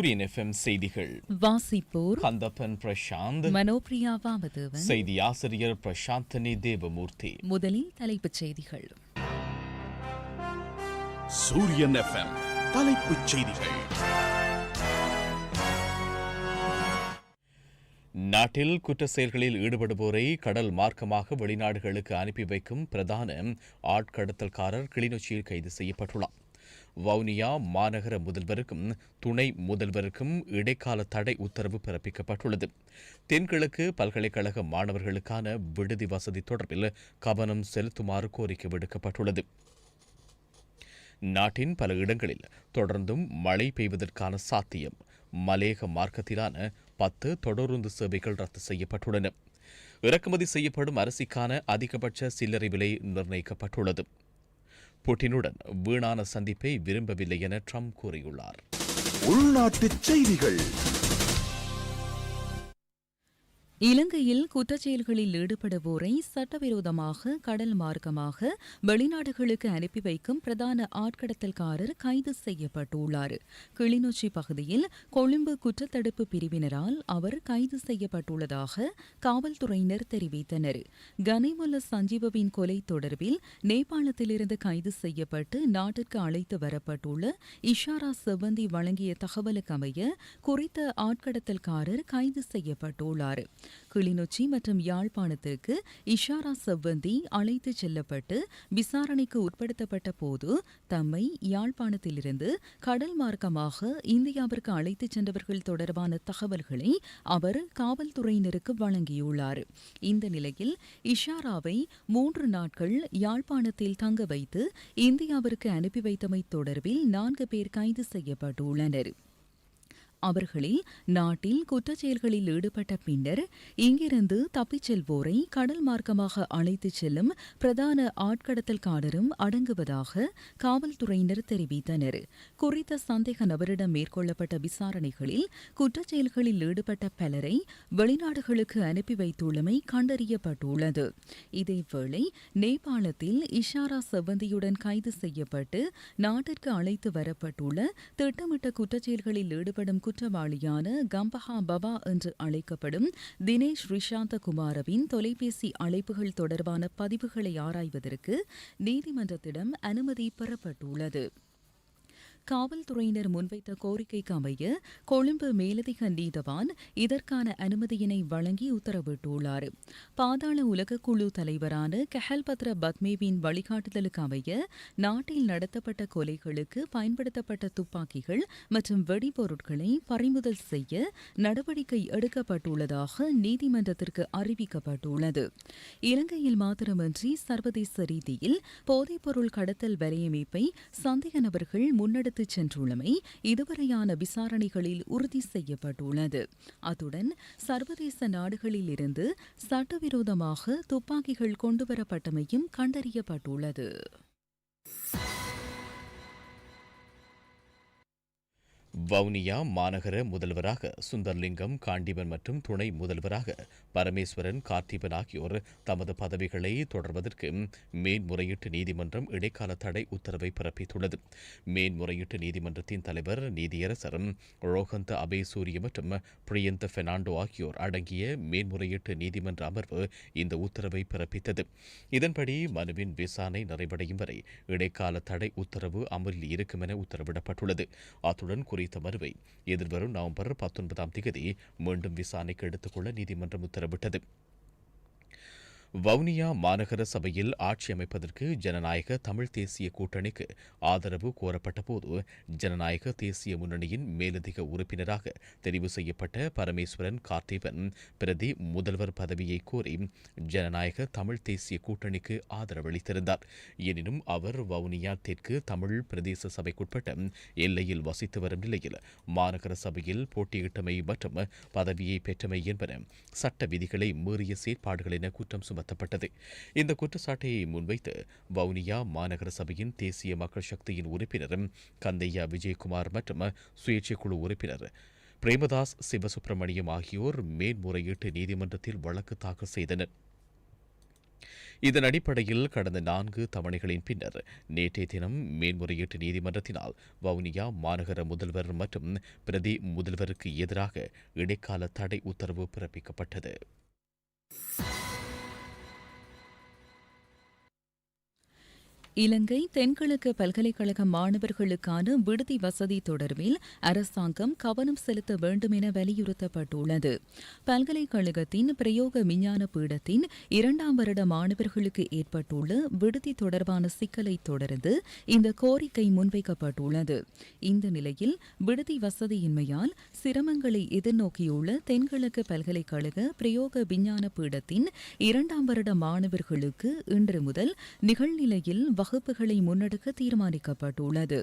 சூரியன் எஃப்எம் செய்திகள். வாசிப்போர் கந்தப்பன் பிரசாந்த். மனோபிரியா வாமதேவன் செய்தி ஆசிரியர் பிரசாந்தனி தேவமூர்த்தி. முதலில் தலைப்புச் செய்திகள். சூரியன் எஃப்எம் தலைப்புச் செய்திகள். நாட்டில் குற்ற செயல்களில் ஈடுபடுவோரை கடல் மார்க்கமாக வெளிநாடுகளுக்கு அனுப்பி வைக்கும் பிரதான ஆட்கடத்தல்காரர் கிளிநொச்சியில் கைது செய்யப்பட்டுள்ளார். வவுனியா மாநகர முதல்வருக்கும் துணை முதல்வருக்கும் இடைக்கால தடை உத்தரவு பிறப்பிக்கப்பட்டுள்ளது. தென்கிழக்கு பல்கலைக்கழக மாணவர்களுக்கான விடுதி வசதி தொடர்பில் கவனம் செலுத்துமாறு கோரிக்கை விடுக்கப்பட்டுள்ளது. நாட்டின் பல இடங்களில் தொடர்ந்தும் மழை பெய்வதற்கான சாத்தியம். மலேக மார்க்கத்திலான பத்து தொடருந்து சேவைகள் ரத்து செய்யப்பட்டுள்ளன. இறக்குமதி செய்யப்படும் அரிசிக்கான அதிகபட்ச சில்லறை விலை நிர்ணயிக்கப்பட்டுள்ளது. புட்டினுடன் வீணான சந்திப்பை விரும்பவில்லை என ட்ரம்ப் கூறியுள்ளார். உள்நாட்டுச் செய்திகள். இலங்கையில் குற்றச்செயல்களில் ஈடுபடுவோரை சட்டவிரோதமாக கடல் மார்க்கமாக வெளிநாடுகளுக்கு அனுப்பி வைக்கும் பிரதான ஆட்கடத்தல்காரர் கைது செய்யப்பட்டுள்ளார். கிளிநொச்சி பகுதியில் கொழும்பு குற்றத்தடுப்பு பிரிவினரால் அவர் கைது செய்யப்பட்டுள்ளதாக காவல்துறையினர் தெரிவித்தனர். கனிமுல்ல சஞ்சீவவின் கொலை தொடர்பில் நேபாளத்திலிருந்து கைது செய்யப்பட்டு நாட்டிற்கு அழைத்து வரப்பட்டுள்ள இஷாரா செவ்வந்தி வழங்கிய தகவலுக்கமைய குறித்த ஆட்கடத்தல்காரர் கைது செய்யப்பட்டுள்ளார். கிளிநொச்சி மற்றும் யாழ்ப்பாணத்திற்கு இஷாரா செவ்வந்தி அழைத்துச் செல்லப்பட்டு விசாரணைக்கு உட்படுத்தப்பட்ட போது தம்மை யாழ்ப்பாணத்திலிருந்து கடல் மார்க்கமாக இந்தியாவிற்கு அழைத்துச் சென்றவர்கள் தொடர்பான தகவல்களை அவர் காவல்துறையினருக்கு வழங்கியுள்ளார். இந்த நிலையில் இஷாராவை மூன்று நாட்கள் யாழ்ப்பாணத்தில் தங்க வைத்து இந்தியாவிற்கு அனுப்பி வைத்தமை தொடர்பில் நான்கு பேர் கைது செய்யப்பட்டுள்ளனர். அவர்களில் நாட்டில் குற்றச்செயல்களில் ஈடுபட்ட பின்னர் இங்கிருந்து தப்பிச் செல்வோரை கடல் மார்க்கமாக அழைத்துச் செல்லும் பிரதான ஆட்கடத்தல்காரரும் அடங்குவதாக காவல்துறையினர் தெரிவித்தனர். குறித்த சந்தேக நபரிடம் மேற்கொள்ளப்பட்ட விசாரணைகளில் குற்றச்செயல்களில் ஈடுபட்ட பலரை வெளிநாடுகளுக்கு அனுப்பி வைத்துள்ளமை கண்டறியப்பட்டுள்ளது. இதேவேளை நேபாளத்தில் இஷாரா செவ்வந்தியுடன் கைது செய்யப்பட்டு நாட்டிற்கு அழைத்து வரப்பட்டுள்ள திட்டமிட்ட குற்றச்செயல்களில் ஈடுபடும் குற்றவாளியான கம்பஹா பவா என்று அழைக்கப்படும் தினேஷ் ரிஷாந்த குமாரவின் தொலைபேசி அழைப்புகள் தொடர்பான பதிவுகளை ஆராய்வதற்கு நீதிமன்றத்திடம் அனுமதி பெறப்பட்டுள்ளது. காவல்துறையினர் முன்வைத்த கோரிக்கைக்கு அமைய கொழும்பு மேலதிக நீதவான் இதற்கான அனுமதியினை வழங்கி உத்தரவிட்டுள்ளார். பாதாள உலகக்குழு தலைவரான கெஹல்பத்ர பத்மேவின் வழிகாட்டுதலுக்கு அமைய நாட்டில் நடத்தப்பட்ட கொலைகளுக்கு பயன்படுத்தப்பட்ட துப்பாக்கிகள் மற்றும் வெடிபொருட்களை பறிமுதல் செய்ய நடவடிக்கை எடுக்கப்பட்டுள்ளதாக நீதிமன்றத்திற்கு அறிவிக்கப்பட்டுள்ளது. இலங்கையில் மாத்திரமன்றி சர்வதேச ரீதியில் போதைப்பொருள் கடத்தல் வலையமைப்பை சந்தேக நபர்கள் எடுத்துச் சென்றுள்ளமை இதுவரையான விசாரணைகளில் உறுதி செய்யப்பட்டுள்ளது. அத்துடன் சர்வதேச நாடுகளிலிருந்து சட்டவிரோதமாக துப்பாக்கிகள் கொண்டுவரப்பட்டமையும் கண்டறியப்பட்டுள்ளது. வவுனியா மாநகர முதல்வராக சுந்தர்லிங்கம் காண்டிபன் மற்றும் துணை முதல்வராக பரமேஸ்வரன் கார்த்திபன் ஆகியோர் தமது பதவிகளை தொடர்வதற்கு மேன்முறையீட்டு நீதிமன்றம் இடைக்கால தடை உத்தரவை பிறப்பித்துள்ளது. மேன்முறையீட்டு நீதிமன்றத்தின் தலைவர் நீதியரசர் ரோஹந்த அபேசூரிய மற்றும் பிரியந்த பெர்னாண்டோ ஆகியோர் அடங்கிய மேன்முறையீட்டு நீதிமன்ற அமர்வு இந்த உத்தரவை பிறப்பித்தது. இதன்படி மனுவின் விசாரணை நிறைவடையும் வரை இடைக்கால தடை உத்தரவு அமலில் இருக்கும் என உத்தரவிடப்பட்டுள்ளது. அத்துடன் குறித்த மனுவை எதிர்வரும் நவம்பர் பத்தொன்பதாம் தேதி மீண்டும் விசாரணைக்கு எடுத்துக்கொள்ள நீதிமன்றம் உத்தரவிட்டது. வவுனியா மாநகர சபையில் ஆட்சி அமைப்பதற்கு ஜனநாயக தமிழ் தேசிய கூட்டணிக்கு ஆதரவு கோரப்பட்டபோது ஜனநாயக தேசிய முன்னணியின் மேலதிக உறுப்பினராக தெரிவு செய்யப்பட்ட பரமேஸ்வரன் கார்த்திபன் பிரதி முதல்வர் பதவியை கோரி ஜனநாயக தமிழ் தேசிய கூட்டணிக்கு ஆதரவளித்திருந்தார். எனினும் அவர் வவுனியா தெற்கு தமிழ் பிரதேச சபைக்குட்பட்ட எல்லையில் வசித்து வரும் நிலையில் மாநகர சபையில் போட்டியிட்டமை மற்றும் பதவியை பெற்றமை என்பன சட்ட விதிகளை மீறிய செயற்பாடுகள் என குற்றம் சுமத்தப்பட்டது இந்த குற்றச்சாட்டை முன்வைத்து வவுனியா மாநகர சபையின் தேசிய மக்கள் சக்தியின் உறுப்பினர் கந்தையா விஜயகுமார் மற்றும் சுயேட்சை குழு உறுப்பினர் பிரேமதாஸ் சிவசுப்பிரமணியம் ஆகியோர் மேன்முறையீட்டு நீதிமன்றத்தில் வழக்கு தாக்கல் செய்தனர். இதன் அடிப்படையில் கடந்த நான்கு தவணைகளின் பின்னர் நேற்றைய தினம் மேன்முறையீட்டு நீதிமன்றத்தினால் வவுனியா மாநகர முதல்வர் மற்றும் பிரதி முதல்வருக்கு எதிராக இடைக்கால தடை உத்தரவு பிறப்பிக்கப்பட்டது. இலங்கை தென்கிழக்கு பல்கலைக்கழக மாணவர்களுக்கான விடுதி வசதி தொடர்பில் அரசாங்கம் கவனம் செலுத்த வேண்டும் என வலியுறுத்தப்பட்டுள்ளது. பல்கலைக்கழகத்தின் பிரயோக விஞ்ஞான பீடத்தின் இரண்டாம் வருட மாணவர்களுக்கு ஏற்பட்டுள்ள விடுதி தொடர்பான சிக்கலை தொடர்ந்து இந்த கோரிக்கை முன்வைக்கப்பட்டுள்ளது. இந்த நிலையில் விடுதி வசதியின்மையால் சிரமங்களை எதிர்நோக்கியுள்ள தென்கிழக்கு பல்கலைக்கழக பிரயோக விஞ்ஞான பீடத்தின் இரண்டாம் வருட மாணவர்களுக்கு இன்று முதல் நிகழ்நிலையில் வகுப்புகளை முன்னெடுக்க தீர்மானிக்கப்பட்டுள்ளது.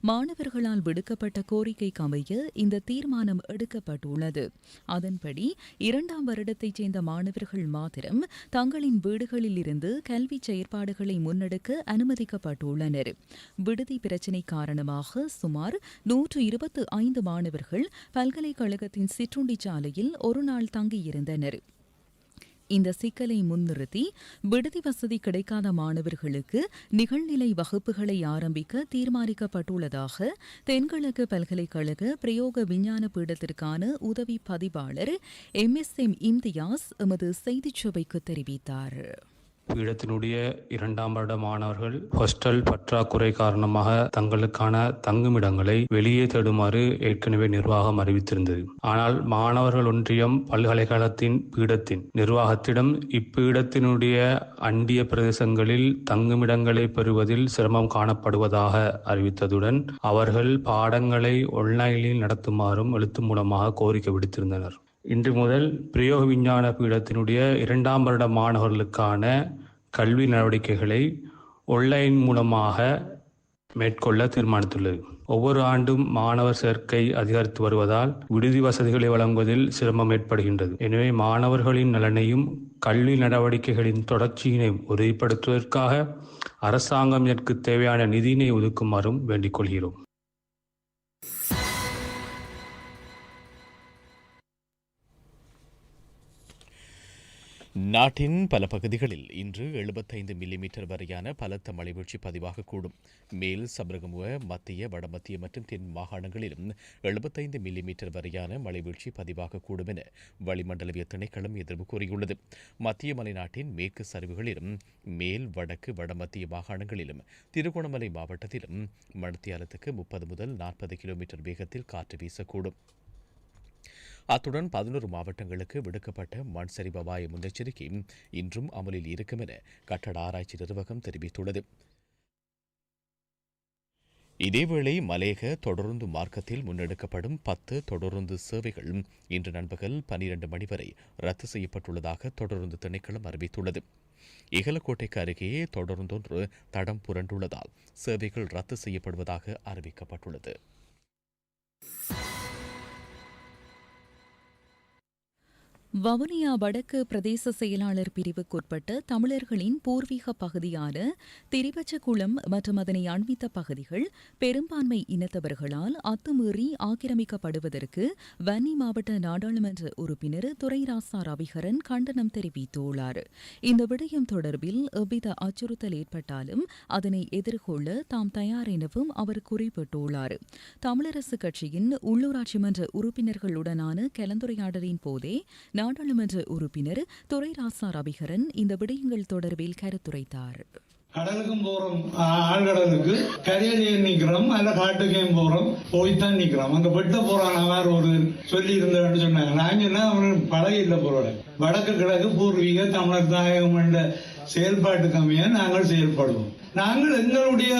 மாணவர்களால் விடுக்கப்பட்ட கோரிக்கைக்கு அமைய இந்த தீர்மானம் எடுக்கப்பட்டுள்ளது. அதன்படி இரண்டாம் வருடத்தைச் சேர்ந்த மாணவர்கள் மாத்திரம் தங்களின் வீடுகளில் இருந்து கல்வி செயற்பாடுகளை முன்னெடுக்க அனுமதிக்கப்பட்டுள்ளனர். விடுதி பிரச்சினை காரணமாக சுமார் நூற்று இருபத்து ஐந்து மாணவர்கள் பல்கலைக்கழகத்தின் சிற்றுண்டி சாலையில் ஒருநாள் தங்கியிருந்தனர். இந்த சிக்கலை முன்னிறுத்தி விடுதி வசதி கிடைக்காத மாணவர்களுக்கு நிகழ்நிலை வகுப்புகளை ஆரம்பிக்க தீர்மானிக்கப்பட்டுள்ளதாக தென்கிழக்கு பல்கலைக்கழக பிரயோக விஞ்ஞான பீடத்திற்கான உதவி பதிவாளர் எம் எஸ் எம் இம்தியாஸ் எமது செய்திச் சபைக்கு தெரிவித்தார். பீடத்தினுடைய இரண்டாம் வருட மாணவர்கள் ஹாஸ்டல் பற்றாக்குறை காரணமாக தங்களுக்கான தங்குமிடங்களை வெளியே தேடுமாறு ஏற்கனவே நிர்வாகம் அறிவித்திருந்தது. ஆனால் மாணவர்கள் ஒன்றியம் பல்கலைக்கழகத்தின் பீடத்தின் நிர்வாகத்திடம் இப்பீடத்தினுடைய அண்டிய பிரதேசங்களில் தங்குமிடங்களை பெறுவதில் சிரமம் காணப்படுவதாக அறிவித்ததுடன் அவர்கள் பாடங்களை ஒன்லைனில் நடத்துமாறும் எழுத்து மூலமாக கோரிக்கை விடுத்திருந்தனர். இன்று முதல் பிரயோக விஞ்ஞான பீடத்தினுடைய இரண்டாம் வருட மாணவர்களுக்கான கல்வி நடவடிக்கைகளை ஒன்லைன் மூலமாக மேற்கொள்ள தீர்மானித்துள்ளது. ஒவ்வொரு ஆண்டும் மாணவர் சேர்க்கை அதிகரித்து வருவதால் விடுதி வசதிகளை வழங்குவதில் சிரமம் ஏற்படுகின்றது. எனவே மாணவர்களின் நலனையும் கல்வி நடவடிக்கைகளின் தொடர்ச்சியினை உறுதிப்படுத்துவதற்காக அரசாங்கம் இதற்கு தேவையான நிதியினை ஒதுக்குமாறும் வேண்டிக் கொள்கிறோம். நாட்டின் பல பகுதிகளில் இன்று எழுபத்தைந்து மில்லிமீட்டர் வரையான பலத்த மழைவீழ்ச்சி பதிவாகக்கூடும் மேல் சபரகமுவ மத்திய வடமத்திய மற்றும் தென் மாகாணங்களிலும் எழுபத்தைந்து மில்லிமீட்டர் வரையான மழைவீழ்ச்சி பதிவாகக்கூடும் என வளிமண்டலவிய திணைக்களம் எதிர்ப்பு கூறியுள்ளது. மத்திய மலைநாட்டின் மேற்கு சரிவுகளிலும் மேல் வடக்கு வடமத்திய மாகாணங்களிலும் திருகோணமலை மாவட்டத்திலும் மணத்தியாலத்துக்கு முப்பது முதல் நாற்பது கிலோமீட்டர் வேகத்தில் காற்று வீசக்கூடும். அத்துடன் பதினோரு மாவட்டங்களுக்கு விடுக்கப்பட்ட மண் சரிபவாய முன்னெச்சரிக்கை இன்றும் அமலில் இருக்கும் என கட்டட ஆராய்ச்சி நிர்வாகம் தெரிவித்துள்ளது. இதேவேளை மலேக தொடருந்து மார்க்கத்தில் முன்னெடுக்கப்படும் பத்து தொடருந்து சேவைகள் இன்று நண்பகல் பனிரண்டு மணி வரை ரத்து செய்யப்பட்டுள்ளதாக தொடருந்து திணைக்களம் அறிவித்துள்ளது. இகலக்கோட்டைக்கு அருகே தொடர்ந்தொன்று தடம் புரண்டுள்ளதால் சேவைகள் ரத்து செய்யப்படுவதாக அறிவிக்கப்பட்டுள்ளது. வவுனியா வடக்கு பிரதேச செயலாளர் பிரிவுக்குட்பட்ட தமிழர்களின் பூர்வீக பகுதியான திரிபச்சகுளம் மற்றும் அதனை அண்மித்த பகுதிகள் பெரும்பான்மை இனத்தவர்களால் அத்துமீறி ஆக்கிரமிக்கப்படுவதற்கு வன்னி மாவட்ட நாடாளுமன்ற உறுப்பினர் துரைராசா ரவிகரன் கண்டனம் தெரிவித்துள்ளார். இந்த விடயம் தொடர்பில் எவ்வித அச்சுறுத்தல் ஏற்பட்டாலும் அதனை எதிர்கொள்ள தாம் தயார் எனவும் அவர் குறிப்பிட்டுள்ளார். தமிழரசு கட்சியின் உள்ளூராட்சி மன்ற உறுப்பினர்களுடனான கலந்துரையாடலின் போதே நாடாளுமன்ற உறுப்பினர் துரைராசா ரவிகரன் இந்த விடயங்கள் தொடர்பில் கருத்துரைத்தார். கடலுக்கும் போறோம் ஆ- ஆழ்கடலுக்கு. கரையிலேயும் நிக்கிறோம் அல்ல காட்டுக்கையும் போறோம் போய்த்தான் நிக்கிறோம் அங்க வெட்ட போறான் மாதிரி ஒரு சொல்லி இருந்தேன்னு சொன்னாங்க. நான் சொன்னா அவன் பழக இல்ல போறோட. வடக்கு கிழக்கு பூர்வீக தமிழர் தாயகம் என்ற செயல்பாட்டு கம்மியா நாங்கள் செயல்படுவோம். நாங்கள் எங்களுடைய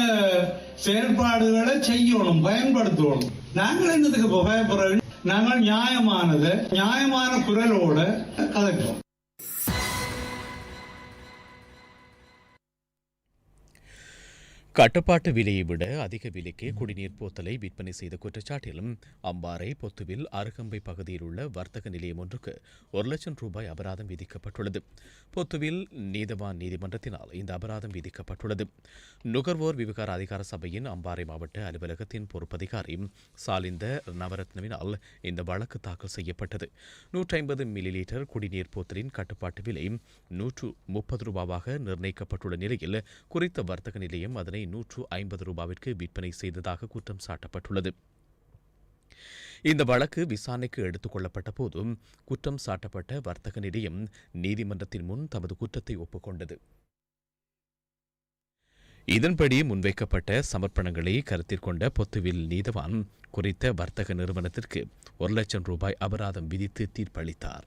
செயல்பாடுகளை செய்யணும் பயன்படுத்தணும். நாங்கள் என்னதுக்கு இப்ப பயப்படுறோம் நாங்கள் நியாயமானது நியாயமான குரலோடு கதைப்போம் கட்டுப்பாட்டு விலையை விட அதிக விலைக்கு குடிநீர் போத்தலை விற்பனை செய்த குற்றச்சாட்டிலும் அம்பாறை பொத்துவில் அருகம்பை பகுதியில் உள்ள வர்த்தக நிலையம் ஒன்றுக்கு ஒரு லட்சம் ரூபாய் அபராதம் விதிக்கப்பட்டுள்ளது. பொத்துவில் நீதவான் நீதிமன்றத்தினால் இந்த அபராதம் விதிக்கப்பட்டுள்ளது. நுகர்வோர் விவகார அதிகார சபையின் அம்பாறை மாவட்ட அலுவலகத்தின் பொறுப்பதிகாரி சாலிந்த நவரத்னவினால் இந்த வழக்கு தாக்கல் செய்யப்பட்டது. நூற்றி ஐம்பது மில்லி லிட்டர் குடிநீர் போத்தலின் கட்டுப்பாட்டு விலை நூற்று முப்பது ரூபாவாக நிர்ணயிக்கப்பட்டுள்ள நிலையில் குறித்த வர்த்தக நிலையம் அதனை நூற்று ஐம்பது ரூபாவிற்கு விற்பனை செய்ததாக குற்றம் சாட்டப்பட்டுள்ளது. இந்த வழக்கு விசாரணைக்கு எடுத்துக் கொள்ளப்பட்ட போதும் குற்றம் சாட்டப்பட்ட வர்த்தக நிலையம் நீதிமன்றத்தின் முன் தமது குற்றத்தை ஒப்புக்கொண்டது. இதன்படி முன்வைக்கப்பட்ட சமர்ப்பணங்களை கருத்தில் கொண்ட பொத்துவில் நீதவான் குறித்த வர்த்தக நிறுவனத்திற்கு ஒரு லட்சம் ரூபாய் அபராதம் விதித்து தீர்ப்பளித்தார்.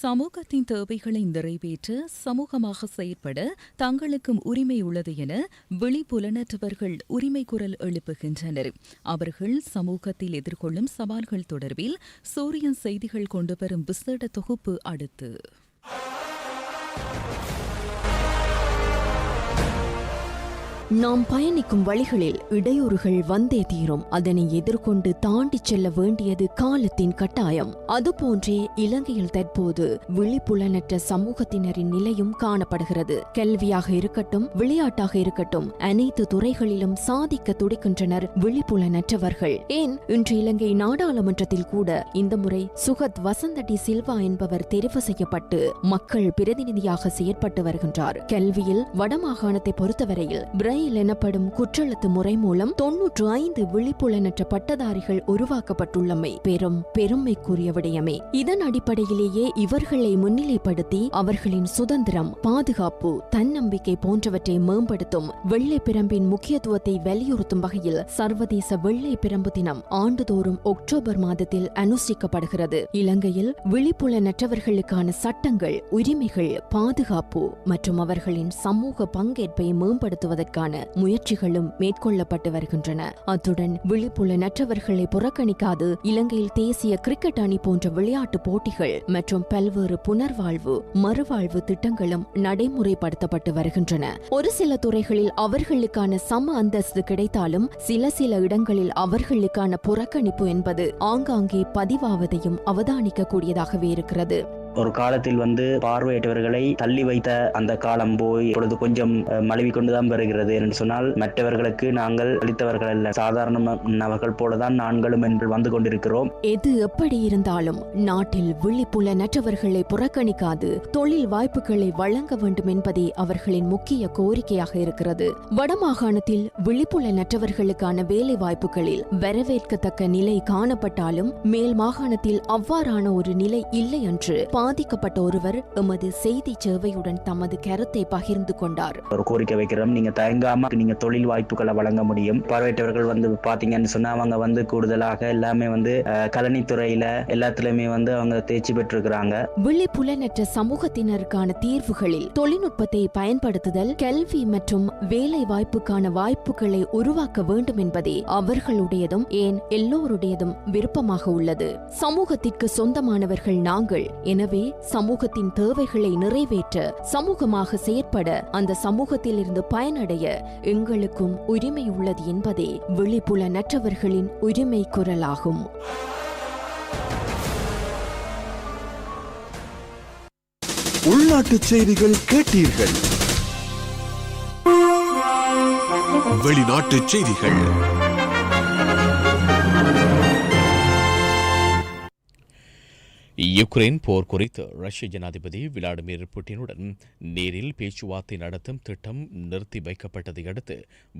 சமூகத்தின் தேவைகளை நிறைவேற்ற சமூகமாக செயற்பட தங்களுக்கும் உரிமை உள்ளது என விழிப்புலனற்றவர்கள் உரிமை குரல் எழுப்புகின்றனர். அவர்கள் சமூகத்தில் எதிர்கொள்ளும் சவால்கள் தொடர்பில் சூரியன் செய்திகள் கொண்டு வரும் விசேட தொகுப்பு அடுத்து. நாம் பயணிக்கும் வழிகளில் இடையூறுகள் வந்தே தீரும். அதனை எதிர்கொண்டு தாண்டிச் செல்ல வேண்டியது காலத்தின் கட்டாயம். அதுபோன்றே இலங்கையில் தற்போது விழிப்புலனற்ற சமூகத்தினரின் நிலையும் காணப்படுகிறது. கல்வியாக இருக்கட்டும் விளையாட்டாக இருக்கட்டும் அனைத்து துறைகளிலும் சாதிக்க துடிக்கின்றனர் விழிப்புலனற்றவர்கள் ஏன்? இன்று இலங்கை நாடாளுமன்றத்தில் கூட இந்த முறை சுகத் வசந்த டி சில்வா என்பவர் தெரிவு செய்யப்பட்டு மக்கள் பிரதிநிதியாக செயற்பட்டு வருகின்றார். கல்வியில் வடமாகாணத்தை பொறுத்தவரையில் பிரெயில் எனப்படும் குற்றெழுத்து முறை மூலம் தொன்னூற்று ஐந்து விழிப்புலனற்ற பட்டதாரிகள் உருவாக்கப்பட்டுள்ளமை. பெரும் பெருமைக்குரிய விடயமே. இதன் அடிப்படையிலேயே இவர்களை முன்னிலைப்படுத்தி அவர்களின் சுதந்திரம் பாதுகாப்பு தன்னம்பிக்கை போன்றவற்றை மேம்படுத்தும் வெள்ளை பிரம்பின் முக்கியத்துவத்தை வலியுறுத்தும் வகையில் சர்வதேச வெள்ளை பிரம்பு தினம் ஆண்டுதோறும் அக்டோபர் மாதத்தில் அனுஷ்டிக்கப்படுகிறது. இலங்கையில் விழிப்புலனற்றவர்களுக்கான சட்டங்கள் உரிமைகள் பாதுகாப்பு மற்றும் அவர்களின் சமூக பங்கேற்பை மேம்படுத்துவதற்கான முயற்சிகளும் மேற்கொள்ளப்பட்டு வருகின்றன. அத்துடன் விழிப்புலனற்றவர்களை புறக்கணிக்காது இலங்கையில் தேசிய கிரிக்கெட் அணி போன்ற விளையாட்டு போட்டிகள் மற்றும் பல்வேறு புனர்வாழ்வு மறுவாழ்வு திட்டங்களும் நடைமுறைப்படுத்தப்பட்டு வருகின்றன. ஒரு சில துறைகளில் அவர்களுக்கான சம அந்தஸ்து கிடைத்தாலும் சில சில இடங்களில் அவர்களுக்கான புறக்கணிப்பு என்பது ஆங்காங்கே பதிவாவதையும் அவதானிக்கக்கூடியதாகவே இருக்கிறது. ஒரு காலத்தில் வந்து பார்வையற்றவர்களை தள்ளி வைத்த அந்த காலம் போய் இப்பொழுது கொஞ்சம் மழுவி கொண்டுதான் வருகிறது என்று சொன்னால் மற்றவர்களுக்கு நாங்கள் அளித்தவர்கள் அல்ல சாதாரணமானவர்கள் போலதான் நாங்களும் என்று வந்து கொண்டிருக்கிறோம். எது எப்படி இருந்தாலும் நாட்டில் விழிப்புல நற்றவர்களை புறக்கணிக்காது தொழில் வாய்ப்புகளை வழங்க வேண்டும் என்பதே அவர்களின் முக்கிய கோரிக்கையாக இருக்கிறது. வடமாகாணத்தில் விழிப்புலனற்றவர்களுக்கான வேலை வாய்ப்புகளில் வரவேற்கத்தக்க நிலை காணப்பட்டாலும் மேல் மாகாணத்தில் அவ்வாறான ஒரு நிலை இல்லை என்று பாதிக்கப்பட்ட ஒருவர் எமது செய்தி சேவையுடன் தமது கருத்தை பகிர்ந்து கொண்டார். ஒரு கோரிக்கை வைக்கிறோம். நீங்க தயங்காம நீங்க தொழில் வாய்ப்புகளை வழங்க முடியும். பார்வையற்றவர்கள் வந்து பாத்தீங்கன்னு சொன்னா அவங்க வந்து கூடுதலாக எல்லாமே வந்து கலனித்துறையில எல்லாத்துலயுமே வந்து அவங்க தேர்ச்சி பெற்றிருக்கிறாங்க. விழிப்புலனற்ற சமூகத்தினருக்கான தீர்வுகளில் தொழில்நுட்பத்தை பயன்படுத்துதல் கல்வி மற்றும் வேலை வாய்ப்புக்கான வாய்ப்புகளை உருவாக்க வேண்டும் என்பதே அவர்களுடையதும் ஏன் எல்லோருடையதும் விருப்பமாக உள்ளது. சமூகத்திற்கு சொந்தமானவர்கள் நாங்கள் எனவே சமூகத்தின் தேவைகளை நிறைவேற்ற சமூகமாக செயற்பட அந்த சமூகத்தில் இருந்து பயனடைய எங்களுக்கும் உரிமை உள்ளது என்பதே விழிப்புலனற்றவர்களின் உரிமை குரலாகும். உள்நாட்டுச் செய்திகள் கேட்டீர்கள். வெளிநாட்டுச் செய்திகள். யுக்ரைன் போர் குறித்து ரஷ்ய ஜனாதிபதி விளாடிமிர் புட்டினுடன் நேரில் பேச்சுவார்த்தை நடத்தும் திட்டம் நிறுத்தி வைக்கப்பட்டதை அடுத்து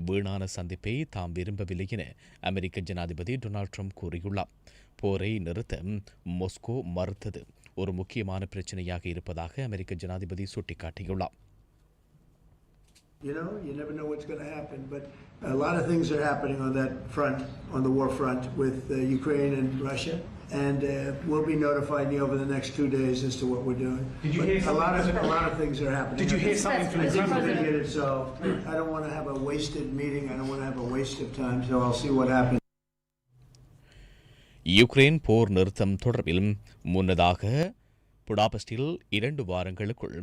வீணான சந்திப்பை தாம் விரும்பவில்லை என அமெரிக்க ஜனாதிபதி டொனால்ட் ட்ரம்ப் கூறியுள்ளார். போரை நிறுத்த மொஸ்கோ மறுத்தது ஒரு முக்கியமான பிரச்சனையாக இருப்பதாக அமெரிக்க ஜனாதிபதி சுட்டிக்காட்டியுள்ளார். You know, you never know what's going to happen, but a lot of things are happening on that front, on the war front with uh, Ukraine and Russia, and uh, we'll be notifying you over the next two days as to what we're doing. Did you But hear a something, lot of President? a lot of things are happening. Did you I hear think- something from I the think we're going to president? get it solved. I don't want to have a wasted meeting. I don't want to have a waste of time. So I'll see what happens. Ukraine போர் நிறுத்தம் தொடர்பில் முன்னதாக புடாபஸ்டில் இரண்டு வாரங்களுக்குள்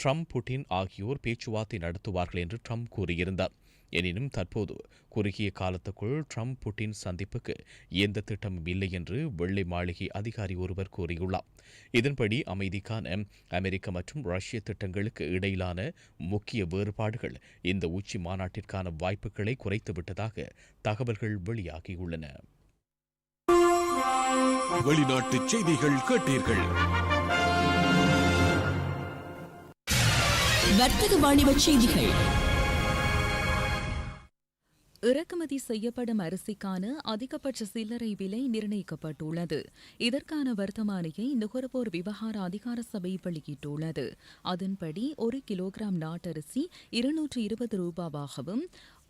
Trump Putin ஆகியோர் பேச்சுவார்த்தை நடத்துவார்கள் என்று Trump கூறியிருந்தார் எனினும் தற்போது குறுகிய காலத்துக்குள் ட்ரம்ப் புட்டின் சந்திப்புக்கு எந்த திட்டமும் இல்லை என்று வெள்ளை மாளிகை அதிகாரி ஒருவர் கூறியுள்ளார். இதன்படி அமைதிக்கான அமெரிக்க மற்றும் ரஷ்ய திட்டங்களுக்கு இடையிலான முக்கிய வேறுபாடுகள் இந்த உச்சி மாநாட்டிற்கான வாய்ப்புகளை குறைத்துவிட்டதாக தகவல்கள் வெளியாகியுள்ளன. வெளிநாட்டு செய்திகள் கேட்டீர்கள். வர்த்தக வாணிப செய்திகள். இறக்குமதி செய்யப்படும் அரிசிக்கான அதிகபட்ச சில்லறை விலை நிர்ணயிக்கப்பட்டுள்ளது. இதற்கான வர்த்தமானியை நுகர்வோர் விவகார அதிகார சபை வெளியிட்டுள்ளது. அதன்படி ஒரு கிலோகிராம் நாட்டரிசி இருநூற்று இருபது ரூபாவாகவும்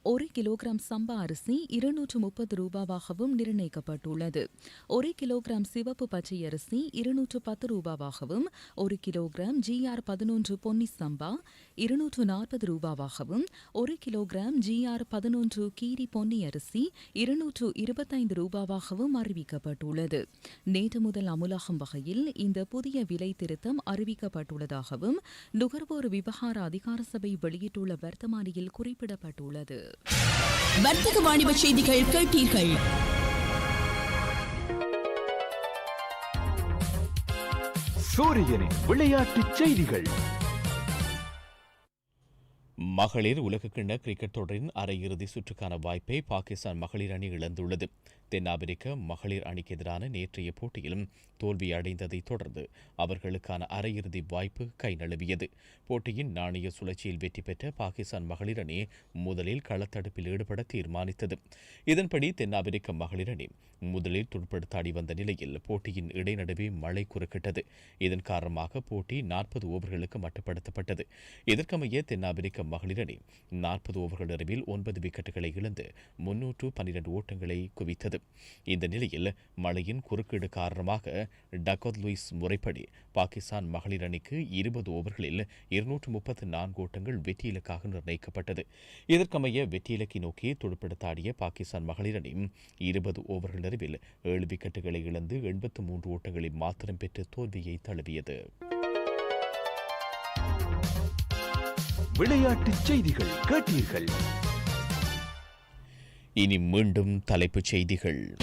ஒரு கிலோகிராம் சம்பா அரிசி இருநூற்று முப்பது ரூபாவாகவும் நிர்ணயிக்கப்பட்டுள்ளது. ஒரு கிலோகிராம் சிவப்பு பச்சை அரிசி இருநூற்று பத்து ரூபாவாகவும் ஒரு கிலோகிராம் ஜிஆர் பதினொன்று பொன்னி சம்பா இருநூற்று நாற்பது ரூபாவாகவும் ஒரு கிலோகிராம் ஜிஆர் பதினொன்று கீரி பொன்னி அரிசி இருநூற்று இருபத்தைந்து ரூபாவாகவும் அறிவிக்கப்பட்டுள்ளது. நேற்று முதல் அமுலாகும் வகையில் இந்த புதிய விலை திருத்தம் அறிவிக்கப்பட்டுள்ளதாகவும் நுகர்வோர் விவகார அதிகார சபை வெளியிட்டுள்ள வர்த்தமானியில் குறிப்பிடப்பட்டுள்ளது. வர்த்தக வாணிப செய்திகள் கேட்டீர்கள். சூரியனின் விளையாட்டு செய்திகள். மகளிர் உலகக்கிண்ண கிரிக்கெட் தொடரின் அரையிறுதி சுற்றுக்கான வாய்ப்பை பாகிஸ்தான் மகளிர் அணி இழந்துள்ளது. தென்னாப்பிரிக்க மகளிர் அணிக்கு எதிரான நேற்றைய போட்டியிலும் தோல்வி அடைந்ததை தொடர்ந்து அவர்களுக்கான அரையிறுதி வாய்ப்பு கை நழுவியது. போட்டியின் நாணய சுழற்சியில் வெற்றி பெற்ற பாகிஸ்தான் மகளிர் அணி முதலில் களத்தடுப்பில் ஈடுபட தீர்மானித்தது. இதன்படி தென்னாப்பிரிக்க மகளிர் அணி முதலில் துடுப்படுத்தாடி வந்த நிலையில் போட்டியின் இடைநடுவே மழை குறுக்கிட்டது. இதன் காரணமாக போட்டி நாற்பது ஓவர்களுக்கு மட்டுப்படுத்தப்பட்டது. இதற்கமைய தென்னாப்பிரிக்க மகளிர் அணி நாற்பது ஓவர்கள் நிறைவில் ஒன்பது விக்கெட்டுகளை இழந்து முன்னூற்று பன்னிரண்டு ஓட்டங்களை குவித்தது. இந்த நிலையில் மழையின் குறுக்கீடு காரணமாக டக்கோத் லூயிஸ் முறைப்படி பாகிஸ்தான் மகளிர் அணிக்கு இருபது ஓவர்களில் இருநூற்று முப்பத்து நான்கு ஓட்டங்கள் வெற்றி இலக்காக நிர்ணயிக்கப்பட்டது. இதற்கமைய வெற்றி இலக்கை நோக்கி துடுப்பெடுத்தாடிய பாகிஸ்தான் மகளிர் அணி இருபது ஓவர்கள் நிறைவில் ஏழு விக்கெட்டுகளை இழந்து எண்பத்து மூன்று ஓட்டங்களை மாத்திரம் பெற்று தோல்வியை தழுவியது. விளையாட்டுச் செய்திகள் கேட்டீர்கள். இனி மீண்டும் தலைப்புச் செய்திகள்.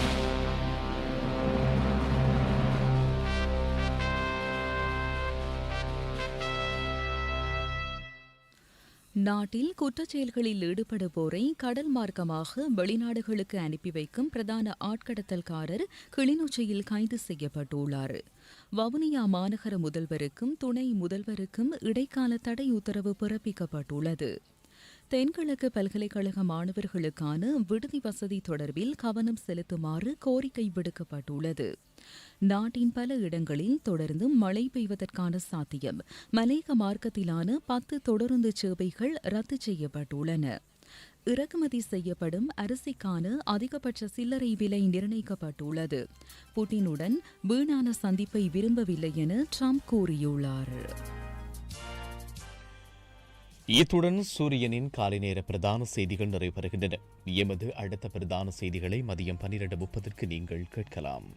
நாட்டில் குற்றச்செயல்களில் ஈடுபடுவோரை கடல் மார்க்கமாக வெளிநாடுகளுக்கு அனுப்பி வைக்கும் பிரதான ஆட்கடத்தல்காரர் கிளிநொச்சியில் கைது செய்யப்பட்டுள்ளார். வவுனியா மாநகர முதல்வருக்கும் துணை முதல்வருக்கும் இடைக்கால தடை உத்தரவு பிறப்பிக்கப்பட்டுள்ளது. தென்கிழக்கு பல்கலைக்கழக மாணவர்களுக்கான விடுதி வசதி தொடர்பில் கவனம் செலுத்துமாறு கோரிக்கை விடுக்கப்பட்டுள்ளது. நாட்டின் பல இடங்களில் தொடர்ந்தும் மழை பெய்வதற்கான சாத்தியம் மலேக மார்க்கத்திலான பத்து தொடருந்து சேவைகள் ரத்து செய்யப்பட்டுள்ளன. இறக்குமதி செய்யப்படும் அரிசிக்கான அதிகபட்ச சில்லறை விலை நிர்ணயிக்கப்பட்டுள்ளது. புட்டினுடன் வீணான சந்திப்பை விரும்பவில்லை என ட்ரம்ப் கூறியுள்ளார். இத்துடன் சூரியனின் காலை நேர பிரதான செய்திகள் நிறைவு பெறுகின்றன எமது அடுத்த பிரதான செய்திகளை மதியம் பன்னிரண்டு முப்பதற்கு நீங்கள் கேட்கலாம்.